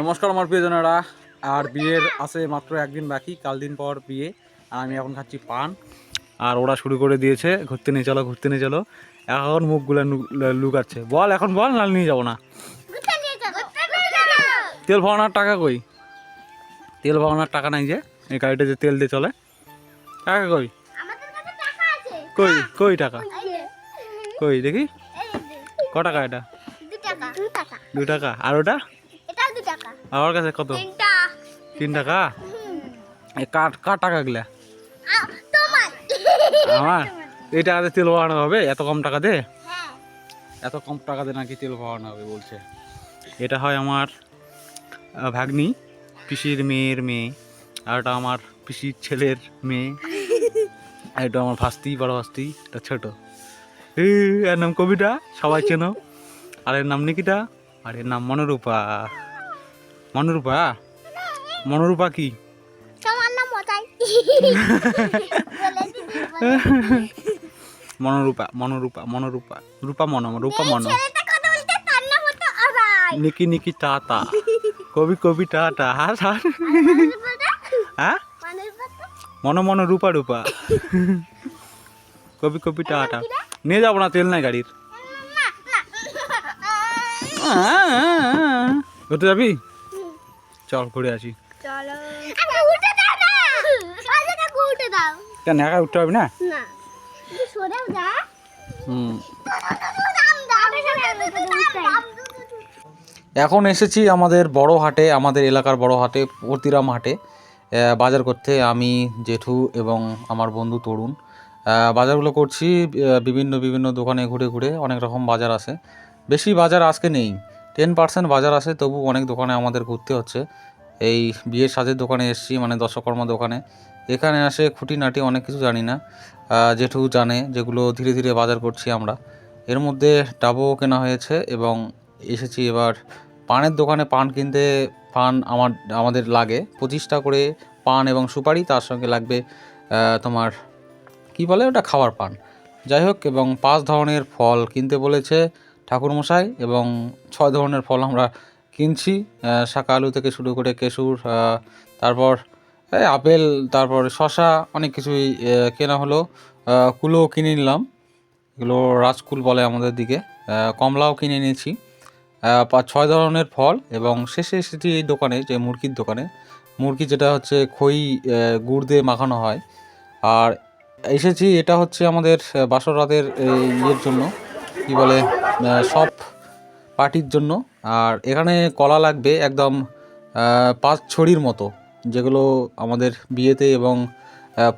নমস্কার আমার প্রিয়জনেরা। আর বিয়ের আছে মাত্র একদিন বাকি কাল দিন পর বিয়ে। আর আমি এখন খাচ্ছি পান। আর ওরা শুরু করে দিয়েছে ঘুরতে নিয়ে চলো ঘুরতে নিয়ে চলো। এখন মুখগুলো লুকাচ্ছে। বল এখন বল না নিয়ে যাব না। তেল ভরানোর টাকা কই? তেল ভরানোর টাকা নাই যে এই গাড়িটা যে তেল দিয়ে চলে। টাকা কই? আমাদের কাছে টাকা আছে। কই কই টাকা? কই দেখি। ক টাকা এটা? দু টাকা। আর ওটা? টাকা। আমার কাছে কত? তিন টাকা? কার কার টাকা গুলা আমার? এই টাকাতে তেল ভরানো হবে? এত কম টাকা দে? হ্যাঁ। এত কম টাকাতে নাকি তেল ভরানো হবে বলছে। এটা হয় আমার ভাগ্নি পিসির মেয়ের মেয়ে আর এটা আমার পিসির ছেলের মেয়ে। আর এটা আমার ভাস্তি বড় ভাস্তি এটা ছোট। এর নাম কবিতা সবাই চেনো। আর এর নাম নিকিতা আর এর নাম মনোরূপা। মনোরূপা? মনোরূপা কি? মনোরূপা মনোরূপা মনোরূপা। রূপা মনো রূপা মনো। হতো নিকি নিকি টাটা কবি কবি টাটা হাস হাস হ্যাঁ? মনো মনো রূপা রূপা। কবি কবি টাটা নিয়ে যাব না তেল নাই গাড়ির। না যাবি? চল ঘুরে আসি। চলো। আগে উঠে দাও না। আগে উঠে দাও। কেন একা উঠতে হবে না? না। সরেও যা। হুম। দাম দাম এখন এসেছি আমাদের বড় হাটে আমাদের এলাকার বড় হাটে পতিরাম হাটে। বাজার করতে আমি জেঠু এবং আমার বন্ধু তরুণ। বাজারগুলো করছি বিভিন্ন বিভিন্ন দোকানে ঘুরে ঘুরে অনেক রকম বাজার আছে। বেশি বাজার আজকে নেই। টেন পার্সেন্ট বাজার আছে, তবু অনেক দোকানে আমাদের ঘুরতে হচ্ছে। এই বিয়ের সাজের দোকানে এসেছি মানে দশকর্মা দোকানে। এখানে আসে খুঁটিনাটি, অনেক কিছু জানি না। জেঠু জানে, যেগুলো ধীরে ধীরে বাজার করছি আমরা। এর মধ্যে ডাবও কেনা হয়েছে এবং এসেছি এবার পানের দোকানে পান কিনতে। পান আমার, আমাদের লাগে। পঁচিশটা করে পান এবং সুপারি, তার সঙ্গে লাগবে তোমার, কি বলে ওটা? খাওয়ার পান। যাই হোক, এবং পাঁচ ধরনের ফল কিনতে বলেছে। ঠাকুরমশাই এবং ছয় ধরনের ফল আমরা কিনছি শাকা আলু থেকে শুরু করে কেশুর তারপর আপেল তারপর শশা অনেক কিছুই কেনা হলো। আহ, কুলো কিনে নিলাম। এগুলো রাজকুল বলে আমাদের দিকে। কমলাও কিনে নিয়েছি। পাঁচ ছয় ধরনের ফল এবং শেষে এসেছি এই দোকানে যে মুরগির দোকানে। মুরগি যেটা হচ্ছে খই গুড় দিয়ে মাখানো হয়। আর এসেছি এটা হচ্ছে আমাদের বাসর রাতের ইয়ের জন্য। কি বলে সব পার্টির জন্য। আর এখানে কলা লাগবে একদম পাঁচ ছড়ির মতো, যেগুলো আমাদের বিয়েতে এবং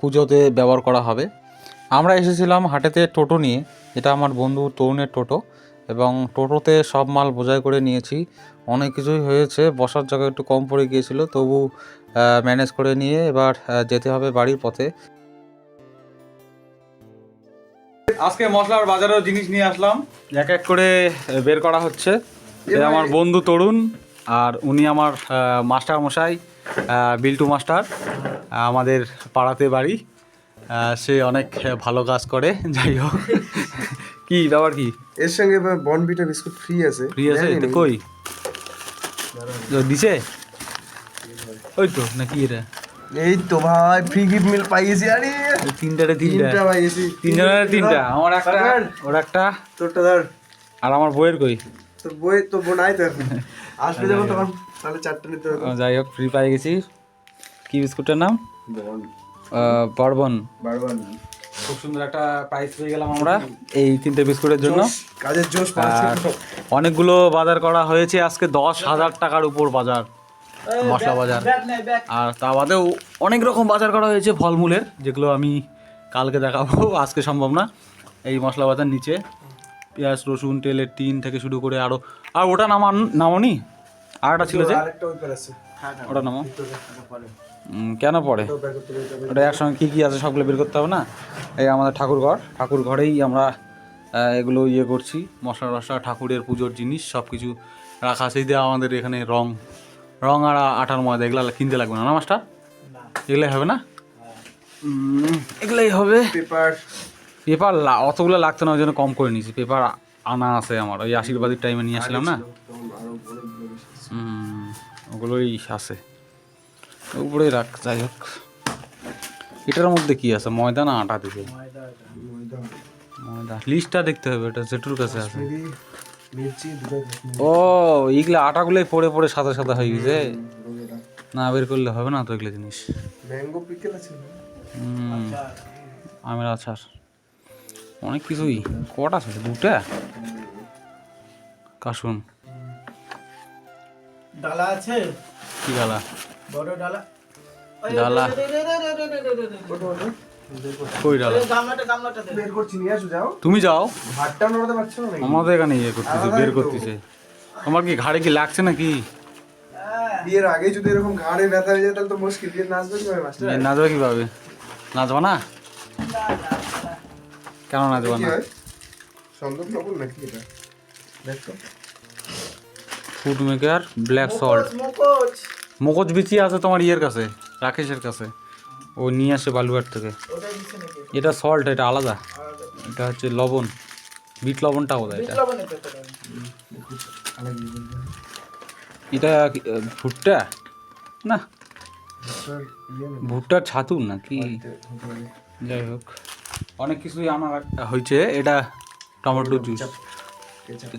পুজোতে ব্যবহার করা হবে। আমরা এসেছিলাম হাটেতে টোটো নিয়ে, এটা আমার বন্ধু তরুণের টোটো, এবং টোটোতে সব মাল বোঝাই করে নিয়েছি। অনেক কিছুই হয়েছে, বসার জায়গা একটু কম পড়ে গিয়েছিল, তবু ম্যানেজ করে নিয়ে এবার যেতে হবে বাড়ির পথে। আজকে মশলার বাজারেও জিনিস নিয়ে আসলাম। এক এক করে বের করা হচ্ছে। এ আমার বন্ধু তরুণ আর উনি আমার মাস্টার মশাই বিল্টু মাস্টার আমাদের পাড়াতে বাড়ি। সে অনেক ভালো কাজ করে যাই হোক। কি ব্যাপার কি? এর সঙ্গে বনবিটা বিস্কুট ফ্রি আছে। ফ্রি আছে। কই? দিছে? ওই তো নাকি এটা? এই তো ভাই ফ্রি গিফট মিল পাইয়েছি আরে। তিনটারে তিনটা। তিনটা পাইয়েছি। তিনজনের তিনটা। আমার একটা ওর একটা। তোরটা ধর। আর আমার বইয়ের কই? তোর বই তো বোনাই তো এখন। আসবে যখন তখন তাহলে চারটে নিতে হবে। যাই হোক ফ্রি পাই গেছি। কি বিস্কুটের নাম? বন। আহ, বর্বন। খুব সুন্দর একটা প্রাইস পেয়ে গেলাম আমরা এই তিনটে বিস্কুটের জন্য। কাজের জোশ অনেকগুলো বাজার করা হয়েছে আজকে দশ হাজার টাকার উপর বাজার। মশলা বাজার। আর তা বাদেও অনেক রকম বাজার করা হয়েছে ফলমূলের যেগুলো আমি কালকে দেখাবো আজকে সম্ভব না। এই মশলা বাজার নিচে পেঁয়াজ রসুন তেলের টিন থেকে শুরু করে আরও আর ওটা নামান নামনি? আর একটা ছিল যে? আরেকটা ওই পার আছে। ওটা নামো। কেন পড়ে? ওটা একসঙ্গে কী কী আছে সবগুলো বের করতে হবে না? এই আমাদের ঠাকুর ঘর। ঠাকুর ঘরেই আমরা এগুলো ইয়ে করছি। মশলা টশলা ঠাকুরের পুজোর জিনিস সব কিছু রাখা আছে। এই দিয়ে আমাদের এখানে রং রং আর আটার ময়দা এগুলো কিনতে লাগবে না মাস্টার? এগুলোই হবে না? এগুলোই হবে। পেপার। পেপার অতগুলো লাগতো না ওই জন্য কম করে নিয়েছি। পেপার আনা আছে আমার ওই আশীর্বাদের টাইমে নিয়ে আসলাম না? ওগুলোই আছে। উপরে রাখ যাই হোক। এটার মধ্যে কি আছে? ময়দা না আটা দিবে ময়দা লিস্টটা দেখতে হবে এটা জেঠুর কাছে আছে। ও এইগুলো আটাগুলোই পড়ে পড়ে সাদা সাদা হয়ে গেছে না বের করলে হবে না তো এগুলো জিনিস ম্যাঙ্গো পিকেল আছে আমের আচার অনেক কিছুই কটা আছে দুটা কাশুন ডালা আছে কি গালা বড় ডালা ডালা তুমি যাও? আমাদের এখানে ইয়ে করতেছে বের করতেছে। তোমার কি ঘাড়ে কি লাগছে নাকি? বিয়ের আগে যদি এরকম ঘাড়ে ব্যথা হয়ে যায় তাহলে তো মুশকিল। বিয়ে নাচবে কীভাবে মাস্টার? নাচবে কীভাবে? নাচবা না? কেন নাচবা না? লবণ নাকি এটা? দেখো ফুড মেকার ব্ল্যাক সল্ট মুকোচ মগজ বিচি আছে তোমার ইয়ের কাছে রাকেশের কাছে। ও নিয়ে আসে বালুঘাট থেকে। এটা সল্ট এটা আলাদা। এটা হচ্ছে লবণ। বিট লবণটা কোথায় এটা। এটা ভুট্টা? না। না ভুট্টার ছাতু হতে পারে। যাই হোক। অনেক কিছুই আমার একটা হয়েছে। এটা টমেটো জুস।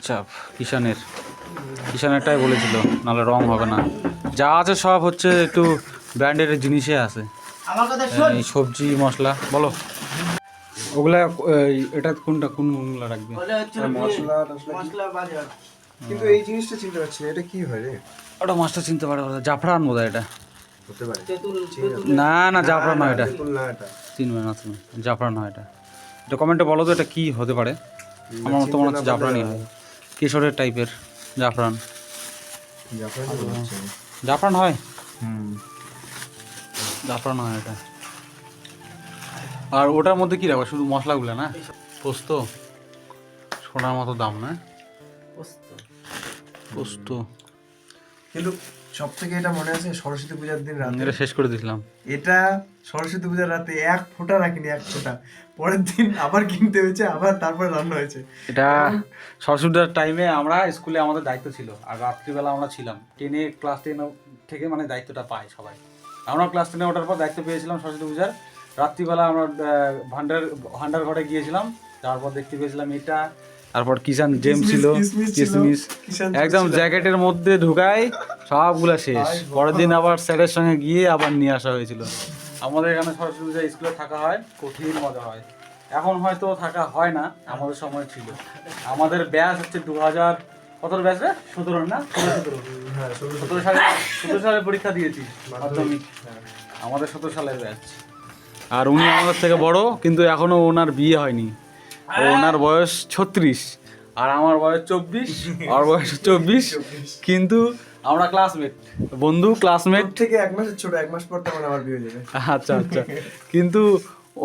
চাপ। কিষানের কিষানেরটাই বলেছিল, নাহলে রং হবে না। যা আছে সব হচ্ছে একটু ব্র্যান্ডের জিনিসে আছে। আমার কথা শোন। এই সবজি মশলা বলো। ওগুলা এটা কোনটা কোন কোনগুলা রাখবে? মশলা মশলা বাজার কিন্তু এই জিনিসটা চিনতে পারছি না এটা কি হয় রে? ওটা মাছটা চিনতে পারে জাফরান বোধ এটা। হতে পারে। তেঁতুল তেঁতুল। না না জাফরান নয় এটা। এটা। চিনবে না তুমি জাফরান হয় এটা। এটা কমেন্টে বলো তো এটা কি হতে পারে। আমার মতো মনে হচ্ছে জাফরানই হয়। কিশোরের টাইপের জাফরান। জাফরানি মনে হচ্ছে। জাফরান হয় এটা। আর ওটার মধ্যে কি রাখবে? শুধু মশলাগুলো না? পোস্ত। সোনার মতো দাম না? পোস্ত। পোস্ত। কিন্তু সব থেকে এটা মনে আছে সরস্বতী পূজার দিন রাতে? এটা শেষ করে দিয়েছিলাম। এটা সরস্বতী পূজার রাতে এক ফোঁটা রাখিনি এক ফোঁটা। পরের দিন আবার কিনতে হয়েছে আবার তারপরে রান্না হয়েছে। এটা সরস্বতীর টাইমে আমরা স্কুলে আমাদের দায়িত্ব ছিল আর রাত্রিবেলা আমরা ছিলাম। টেনে ক্লাস টেন থেকে মানে দায়িত্বটা পাই সবাই। আমরা ক্লাস টেনে ওঠার পর দায়িত্ব পেয়েছিলাম সরস্বতী পূজার। রাত্রিবেলা আমরা ভান্ডার ভান্ডার ঘরে গিয়েছিলাম। তারপর দেখতে পেয়েছিলাম এটা তারপর কিষান জেম ছিল কিসমিস একদম জ্যাকেটের মধ্যে ঢুকাই সবগুলা শেষ। পরের দিন আবার স্যারের সঙ্গে গিয়ে আবার নিয়ে আসা হয়েছিল। আমাদের এখানে সরস্বতী পূজা স্কুলে থাকা হয় কঠিন মজা হয়। এখন হয়তো থাকা হয় না আমাদের সময় ছিল। আমাদের ব্যাচ হচ্ছে দু হাজার কত ব্যাচ রে? সতেরো না? সতেরো হ্যাঁ সতেরো সালে। সতেরো সালে পরীক্ষা দিয়েছি মাধ্যমিক আমাদের সতেরো সালের ব্যাচ। আর উনি আমাদের থেকে বড় কিন্তু এখনও ওনার বিয়ে হয়নি। ওনার বয়স ছত্রিশ আর আমার বয়স চব্বিশ আর বয়স চব্বিশ। কিন্তু আমরা ক্লাসমেট বন্ধু ক্লাসমেট থেকে এক মাসের ছোট এক মাস পর তখন আমার বিয়ে হয়ে যাবে। আচ্ছা আচ্ছা। কিন্তু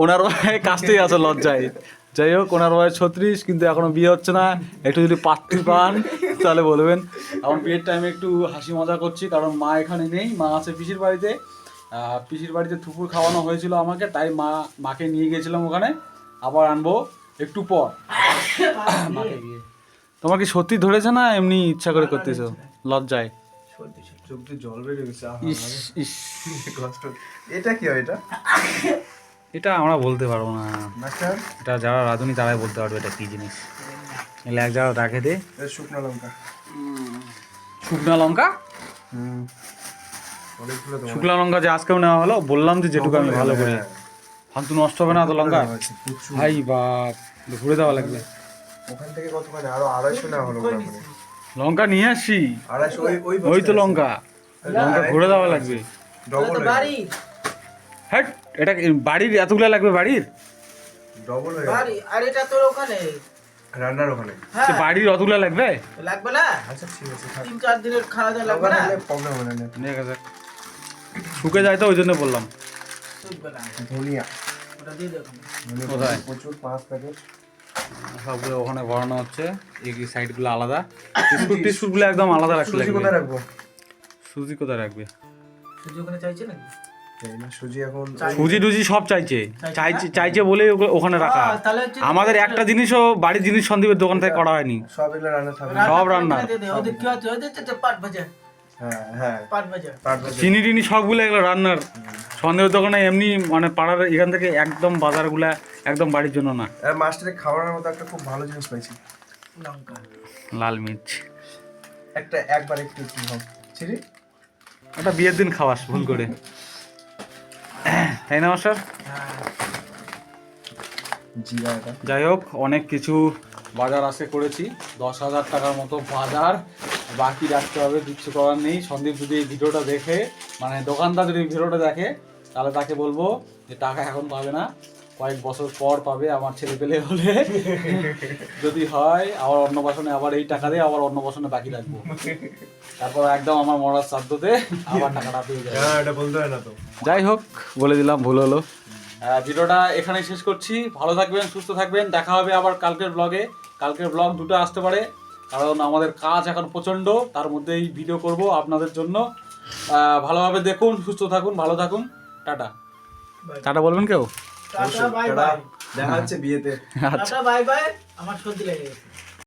ওনার কাজটাই আছে লজ্জায়। যাই হোক ওনার বয়স ছত্রিশ কিন্তু এখনও বিয়ে হচ্ছে না। একটু যদি পাত্রী পান তাহলে বলবেন। এখন বিয়ের টাইমে একটু হাসি মজা করছি কারণ মা এখানে নেই মা আছে পিসির বাড়িতে। পিসির বাড়িতে থুপুর খাওয়ানো হয়েছিল আমাকে তাই মা মাকে নিয়ে গিয়েছিলাম ওখানে। আবার আনব একটু পর। মাকে গিয়ে। তোমার কি সত্যি ধরেছে না এমনি ইচ্ছা করে করতেছো? লজ্জায়। জল বেরিয়ে গেছে এটা কি হয় এটা? এটা আমরা বলতে পারব না। এটা যারা রাঁধুনি তারাই বলতে পারবে এটা কি জিনিস। এলে এক জায়গায় রাখে দে। শুকনো লঙ্কা। শুকনা লঙ্কা? শুকনা লঙ্কা যে আজকেও নেওয়া হলো বললাম যে যেটুকু আমি ভালো করে। হ্যাঁ। ফালতু নষ্ট হবে না তো লঙ্কা? ভাই বাপ ঘুরে দেওয়া লাগবে। ওখান থেকে কতখানি আরও আড়াইশো নেওয়া হলো লঙ্কা নিয়ে আসি? আড়াইশো ওই তো লঙ্কা। লঙ্কা ঘুরে দেওয়া লাগবে। ডবল হ্যাট এটা বাড়ির এতগুলো লাগবে বাড়ির? ডবল হয়ে বাড়ি আর এটা তোর ওখানে? রান্নার ওখানে। হ্যাঁ। সে বাড়ির অতগুলো লাগবে? লাগবে না? আচ্ছা ঠিক আছে তিন চার দিনের খাওয়া দাওয়া লাগবে না? প্রবলেম হবে না ঠিক আছে শুকে যায় তো ওই জন্য বললাম। ধনিয়া। ওটা দিয়ে দেখুন কোথায়? প্রচুর পাঁচ প্যাকেট সবগুলো ওখানে ভরানো হচ্ছে। এই সাইডগুলো আলাদা। টিস্কুটগুলো একদম আলাদা রাখতে সুজি কোথায় রাখব? সুজি কোথায় রাখবে? সুজি ওখানে চাইছে নাকি? সুজি এখন সুজি টুজি সব চাইছে। চাইছে চাইছে বলেই ওখানে রাখা। হচ্ছে আমাদের একটা জিনিসও বাড়ির জিনিস সন্দীপের দোকান থেকে করা হয়নি। সব রান্না থাকবে। সব রান্না। দে দে, ওদের কি হচ্ছে? ওদের তো পাট ভাজা। হ্যাঁ হ্যাঁ। চিনি টিনি সবগুলো এগুলো রান্নার। সন্দেহের দোকানে এমনি মানে পাড়ার এখান থেকে একদম বাজারগুলা একদম বাড়ির জন্য না। আর মাস্টারে খাওয়ানোর মতো একটা খুব ভালো জিনিস পাইছি। লঙ্কা। লাল মির্চ। একটা একবার একটু একটু ছিরি ওটা বিয়ের দিন খাওয়াস ভুল করে। তাই না যাই হোক অনেক কিছু বাজার আসে করেছি। দশ হাজার টাকার মতো বাজার। বাকি রাখতে হবে, কিচ্ছু করার নেই। সন্দীপ যদি এই ভিডিওটা দেখে মানে দোকানদার যদি ভিডিওটা দেখে, তাহলে তাকে বলব যে টাকা এখন পাবে না। কয়েক বছর পর পাবে আমার ছেলে পেলে হলে। যদি হয় আবার অন্নপ্রাশনে আবার এই টাকা দিয়ে আবার অন্নপ্রাশনে বাকি রাখব। তারপর একদম আমার মরার শ্রাদ্ধতে আবার টাকাটা পেয়ে যাবে। হ্যাঁ এটা বলতে হয় না তো। যাই হোক বলে দিলাম ভুল হলো। ভিডিওটা এখানেই শেষ করছি। ভালো থাকবেন সুস্থ থাকবেন। দেখা হবে আবার কালকের ব্লগে কালকের ব্লগ দুটো আসতে পারে কারণ আমাদের কাজ এখন প্রচণ্ড। তার মধ্যেই ভিডিও করব আপনাদের জন্য। ভালোভাবে দেখুন সুস্থ থাকুন ভালো থাকুন। টাটা। টাটা বলবেন কেউ? দেখা হচ্ছে বিয়েতে। আচ্ছা। বাই বাই আমার সর্দি লেগে গেছে।